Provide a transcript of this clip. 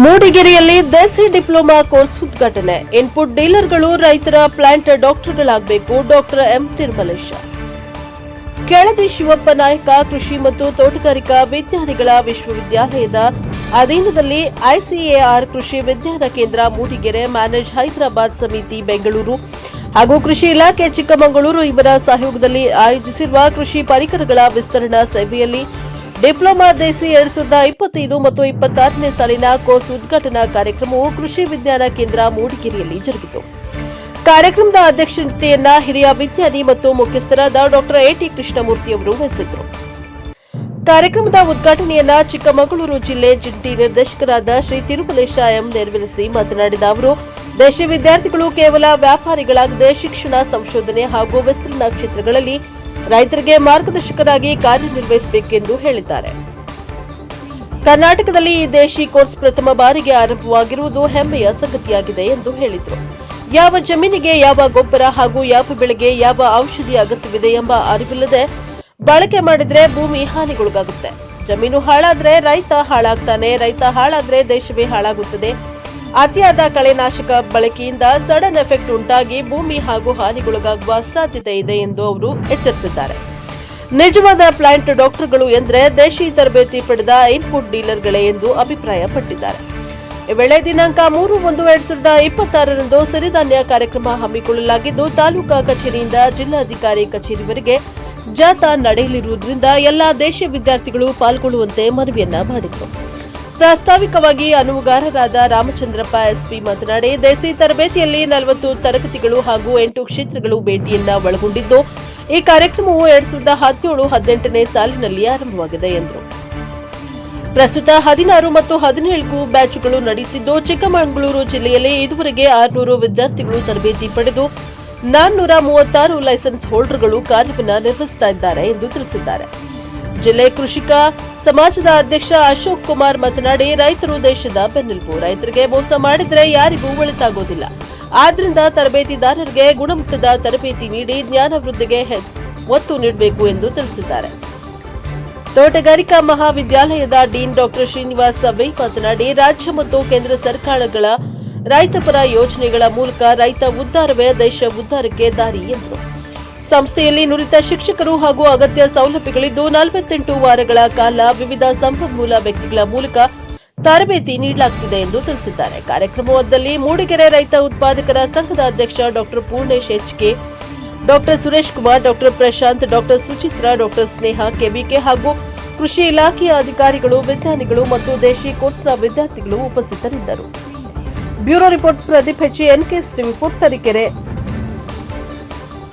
ಮೂಡಿಗೆರೆಯಲ್ಲಿ ದೇಸಿ diploma course ಉದ್ಘಾಟನೆ. Input ಡೀಲರ್ಗಳು, ರೈತರ plant ಡಾಕ್ಟರ್ಗಳಾಗಬೇಕು. Doctor M Tirumalesha. Keladi Shivappa Nayaka, ಕೃಷಿ ಮತ್ತು ತೋಟಗಾರಿಕಾ ವಿಜ್ಞಾನಿಗಳ ವಿಶ್ವವಿದ್ಯಾಲಯದ ಅಧೀನದಲ್ಲಿ ಐಸಿಎಆರ್ ಕೃಷಿ ವಿಜ್ಞಾನ ಕೇಂದ್ರ ಮೂಡಿಗೆರೆ ಮ್ಯಾನೇಜ್ ಹೈದರಾಬಾದ್ ಸಮಿತಿ, ಬೆಂಗಳೂರು. ಹಾಗೂ ಕೃಷಿ ಇಲಾಖೆ ಚಿಕ್ಕಮಗಳೂರು ಇವರ ಸಹಯೋಗದಲ್ಲಿ ಆಯೋಜಿಸಿರುವ ಕೃಷಿ ಪರಿಕರಗಳ ವಿಸ್ತರಣಾ ಸಭೆಯಲ್ಲಿ ಡಿಪ್ಲೊಮಾ ದೇಸಿ ಎರಡ್ ಸಾವಿರದ ಇಪ್ಪತ್ತೈದು ಮತ್ತು ಇಪ್ಪತ್ತಾರನೇ ಸಾಲಿನ ಕೋರ್ಸ್ ಉದ್ಘಾಟನಾ ಕಾರ್ಯಕ್ರಮವು ಕೃಷಿ ವಿಜ್ಞಾನ ಕೇಂದ್ರ ಮೂಡಿಗೆರೆಯಲ್ಲಿ ಜರುಗಿತು. ಕಾರ್ಯಕ್ರಮದ ಅಧ್ಯಕ್ಷತೆಯನ್ನ ಹಿರಿಯ ವಿಜ್ಞಾನಿ ಮತ್ತು ಮುಖ್ಯಸ್ಥರಾದ ಡಾಕ್ಟರ್ ಎಟಿ ಕೃಷ್ಣಮೂರ್ತಿ ಅವರು ವಹಿಸಿದ್ದರು. ಕಾರ್ಯಕ್ರಮದ ಉದ್ಘಾಟನೆಯನ್ನ ಚಿಕ್ಕಮಗಳೂರು ಜಿಲ್ಲೆ ಜಂಟಿ ನಿರ್ದೇಶಕರಾದ ಶ್ರೀ ತಿರುಮಲೇಶ ಎಂ ನೆರವೇರಿಸಿ ಮಾತನಾಡಿದ ಅವರು, ದೇಶ ವಿದ್ಯಾರ್ಥಿಗಳು ಕೇವಲ ವ್ಯಾಪಾರಿಗಳಾಗದೆ ಶಿಕ್ಷಣ ಸಂಶೋಧನೆ ಹಾಗೂ ವಿಸ್ತರಣಾ ಕ್ಷೇತ್ರಗಳಲ್ಲಿ ರೈತರಿಗೆ ಮಾರ್ಗದರ್ಶಕರಾಗಿ ಕಾರ್ಯನಿರ್ವಹಿಸಬೇಕೆಂದು ಹೇಳಿದ್ದಾರೆ. ಕರ್ನಾಟಕದಲ್ಲಿ ಈ ದೇಶಿ ಕೋರ್ಸ್ ಪ್ರಥಮ ಬಾರಿಗೆ ಆರಂಭವಾಗಿರುವುದು ಹೆಮ್ಮೆಯ ಸಂಗತಿಯಾಗಿದೆ ಎಂದು ಹೇಳಿದರು. ಯಾವ ಜಮೀನಿಗೆ ಯಾವ ಗೊಬ್ಬರ ಹಾಗೂ ಯಾವ ಬೆಳೆಗೆ ಯಾವ ಔಷಧಿ ಅಗತ್ಯವಿದೆ ಎಂಬ ಅರಿವಿಲ್ಲದೆ ಬಳಕೆ ಮಾಡಿದ್ರೆ ಭೂಮಿ ಹಾನಿಗೊಳಗಾಗುತ್ತೆ. ಜಮೀನು ಹಾಳಾದ್ರೆ ರೈತ ಹಾಳಾಗ್ತಾನೆ, ರೈತ ಹಾಳಾದ್ರೆ ದೇಶವೇ ಹಾಳಾಗುತ್ತದೆ. ಅತಿಯಾದ ಕಳೆನಾಶಕ ಬಳಕೆಯಿಂದ ಸಡನ್ ಎಫೆಕ್ಟ್ ಉಂಟಾಗಿ ಭೂಮಿ ಹಾಗೂ ಹಾನಿಗೊಳಗಾಗುವ ಸಾಧ್ಯತೆ ಇದೆ ಎಂದು ಅವರು ಎಚ್ಚರಿಸಿದ್ದಾರೆ. ನಿಜವಾದ ಪ್ಲಾಂಟ್ ಡಾಕ್ಟರ್ಗಳು ಎಂದರೆ ದೇಶಿ ತರಬೇತಿ ಪಡೆದ ಇನ್ಪುಟ್ ಡೀಲರ್ಗಳೇ ಎಂದು ಅಭಿಪ್ರಾಯಪಟ್ಟಿದ್ದಾರೆ. ಈ ವೇಳೆ ದಿನಾಂಕ ಮೂರು ಒಂದು ಎರಡ್ ಸಾವಿರದ ಇಪ್ಪತ್ತಾರರಂದು ಸಿರಿಧಾನ್ಯ ಕಾರ್ಯಕ್ರಮ ಹಮ್ಮಿಕೊಳ್ಳಲಾಗಿದ್ದು, ತಾಲೂಕಾ ಕಚೇರಿಯಿಂದ ಜಿಲ್ಲಾಧಿಕಾರಿ ಕಚೇರಿವರೆಗೆ ಜಾಥಾ ನಡೆಯಲಿರುವುದರಿಂದ ಎಲ್ಲಾ ದೇಶ ವಿದ್ಯಾರ್ಥಿಗಳು ಪಾಲ್ಗೊಳ್ಳುವಂತೆ ಮನವಿಯನ್ನ ಮಾಡಿದರು. ಪ್ರಾಸ್ತಾವಿಕವಾಗಿ ಅನುವುಗಾರರಾದ ರಾಮಚಂದ್ರಪ್ಪ ಎಸ್ಪಿ ಮಾತನಾಡಿ, ದೇಸಿ ತರಬೇತಿಯಲ್ಲಿ ನಲವತ್ತು ತರಗತಿಗಳು ಹಾಗೂ ಎಂಟು ಕ್ಷೇತ್ರಗಳು ಭೇಟಿಯನ್ನ ಒಳಗೊಂಡಿದ್ದು, ಈ ಕಾರ್ಯಕ್ರಮವು ಎರಡ್ ಸಾವಿರದ ಹದಿನೇಳು ಹದಿನೆಂಟನೇ ಸಾಲಿನಲ್ಲಿ ಆರಂಭವಾಗಿದೆ ಎಂದರು ಪ್ರಸ್ತುತ ಹದಿನಾರು ಮತ್ತು ಹದಿನೇಳು ಬ್ಯಾಚ್ಗಳು ನಡೆಯುತ್ತಿದ್ದು, ಚಿಕ್ಕಮಗಳೂರು ಜಿಲ್ಲೆಯಲ್ಲಿ ಇದುವರೆಗೆ ಆರುನೂರು ವಿದ್ಯಾರ್ಥಿಗಳು ತರಬೇತಿ ಪಡೆದು, ನಾನ್ನೂರ ಮೂವತ್ತಾರು ಲೈಸೆನ್ಸ್ ಹೋಲ್ಡರ್ಗಳು ಕಾರ್ಯವನ್ನು ನಿರ್ವಹಿಸುತ್ತಿದ್ದಾರೆ ಎಂದು ತಿಳಿಸಿದ್ದಾರೆ. ಜಿಲ್ಲೆ ಕೃಷಿಕ ಸಮಾಜದ ಅಧ್ಯಕ್ಷ ಅಶೋಕ್ ಕುಮಾರ್ ಮಾತನಾಡಿ, ರೈತರು ದೇಶದ ಬೆನ್ನೆಲುಬು. ರೈತರಿಗೆ ಮೋಸ ಮಾಡಿದ್ರೆ ಯಾರಿಗೂ ಒಳಿತಾಗೋದಿಲ್ಲ. ಆದ್ರಿಂದ ತರಬೇತಿದಾರರಿಗೆ ಗುಣಮಟ್ಟದ ತರಬೇತಿ ನೀಡಿ ಜ್ಞಾನ ವೃದ್ಧಿಗೆ ಒತ್ತು ನೀಡಬೇಕು ಎಂದು ತಿಳಿಸಿದ್ದಾರೆ. ತೋಟಗಾರಿಕಾ ಮಹಾವಿದ್ಯಾಲಯದ ಡೀನ್ ಡಾಕ್ಟರ್ ಶ್ರೀನಿವಾಸ್ ವೈ ಮಾತನಾಡಿ, ರಾಜ್ಯ ಮತ್ತು ಕೇಂದ್ರ ಸರ್ಕಾರಗಳ ರೈತಪರ ಯೋಜನೆಗಳ ಮೂಲಕ ರೈತ ಉದ್ದಾರವೇ ದೇಶ ಉದ್ದಾರಕ್ಕೆ ದಾರಿ ಎಂದರು ಸಂಸ್ಥೆಯಲ್ಲಿ ನುರಿತ ಶಿಕ್ಷಕರು ಹಾಗೂ ಅಗತ್ಯ ಸೌಲಭ್ಯಗಳಿದ್ದು ನಲವತ್ತೆಂಟು ವಾರಗಳ ಕಾಲ ವಿವಿಧ ಸಂಪನ್ಮೂಲ ವ್ಯಕ್ತಿಗಳ ಮೂಲಕ ತರಬೇತಿ ನೀಡಲಾಗುತ್ತಿದೆ ಎಂದು ತಿಳಿಸಿದ್ದಾರೆ. ಕಾರ್ಯಕ್ರಮದಲ್ಲಿ ಮೂಡಿಗೆರೆ ರೈತ ಉತ್ಪಾದಕರ ಸಂಘದ ಅಧ್ಯಕ್ಷ doctor Purnesh HK doctor Suresh Kumar, doctor Prashanth, doctor Suchitra, doctor Sneha, KBK ಹಾಗೂ ಕೃಷಿ ಇಲಾಖೆಯ ಅಧಿಕಾರಿಗಳು, ವಿಜ್ಞಾನಿಗಳು ಮತ್ತು ದೇಶಿ ಕೋರ್ಸ್ನ ವಿದ್ಯಾರ್ಥಿಗಳು ಉಪಸ್ಥಿತರಿದ್ದರು. ಬ್ಯೂರೋ ರಿಪೋರ್ಟ್ ಪ್ರದೀಪ್ ಹೆಚ್ಚಿ ಎನ್ಕೆ ರಿಪೋರ್ಟ್ ತರೀಕೆರೆ.